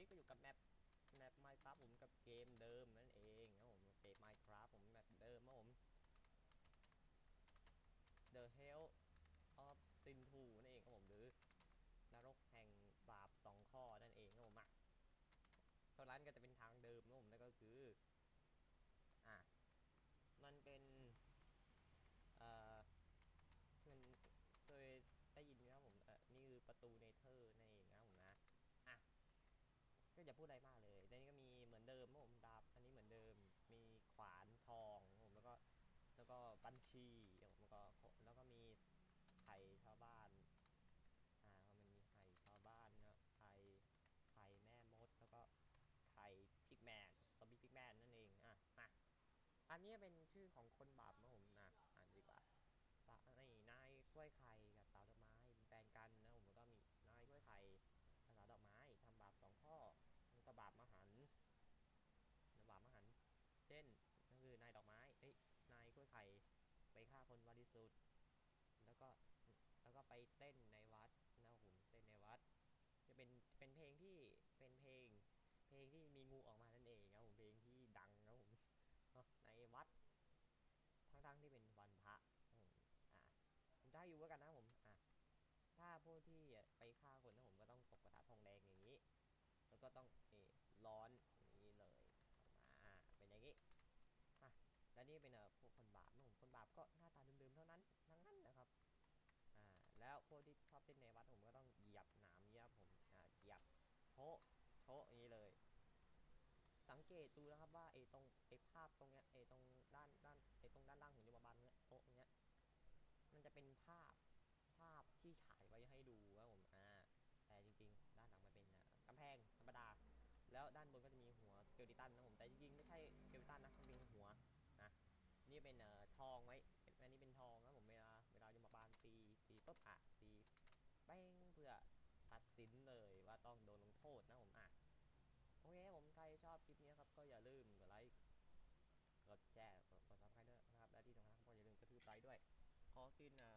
นี้ก็อยู่กับแมปแมปไมค์ครับผมกับเกมเดิมนั่นเองครับผมเกมไมค์ครับผมแมปเดิมครับผม The Hell of Sin 2นั่นเองครับผมหรือนรกแห่งบาปสองข้อนั่นเองครับผมอะตอนนั้นก็จะเป็นทางเดิมครับผมนั่นก็คือ อะมันเป็นเอ่อมันเคยได้ยินไหมครับผมเออนี่คือประตูเนเธอร์นั่นเองนะครับผมนะ อะ ก็อย่าพูดอะไรมากเลยในนี้ก็มีเหมือนเดิมผมดาบอันนี้เหมือนเดิม มีขวานทองผมแล้วก็แล้วก็บัญชีผมแล้วก็แล้วก็มีไข่ชาวบ้านอ่ามันมีไข่ชาวบ้านนะไข่ไข่แม่มดแล้วก็ไข่พิกแมนซอมบี้พิกแมนนั่นเองอะอะอันนี้เป็นชื่อของคนบาปนะผม สุทธิ์แล้วก็แล้วก็ไปเต้นในวัดนะครับผมเต้นในวัด จะเป็นเป็นเพลงที่เป็นเพลง เพลงที่มีงูออกมานั่นเองครับผมเพลงที่ดังครับผมในวัดทั้งๆที่เป็นวันพระอ่าผมจะให้อยู่แล้วกันนะผมอะถ้าพวกที่ไปฆ่าคนนะผมก็ต้องตกกระทะทองแดงอย่างนี้ แล้วก็ต้องนี่ร้อนอย่างนี้เลยออกมาเป็นอย่างนี้อะและนี่เป็นเอ่อพวกคนบบ ก็หน้าตาเดิมๆเท่านั้นทั้งนั้นนะครับอ่าแล้วพวกที่ชอบเต้นในวัดผมก็ต้องเหยียบหนามเหยียบผมอ่าเหยียบโชโชอย่างนี้เลย สังเกตดูนะครับว่าไอ้ตรงไอ้ภาพตรงเนี้ยไอ้ตรงด้านด้านไอ้ตรงด้านล่างของยมบาลเนี้ยโต๊ะเนี้ยมันจะเป็นภาพภาพที่ฉายไว้ให้ดูครับผมอ่าแต่จริงๆ ด้านหลังมันเป็นอ่ากำแพงธรรมดา แล้วด้านบนก็จะมีหัวสเกลิตันนะผมแต่จริงๆไม่ใช่สเกลิตันนะมันเป็นหัวนี่เป็นเอ่อทองไว้เป็นอันนี้เป็นทองนะผมเวลาเวลาจะมาบานตีตีปุ๊บอะตีแป้งเพื่อตัด สินเลยว่าต้องโดนลงโทษนะผมอะโอเคผมใครชอบคลิปนี้ครับก็อย่าลืมกดไลค์กดแชร์กดซับสไครต์ด้วยนะครับและที่สำคัญก็อย่าลืมกระทืบไลค์ด้วยขอกินอ่า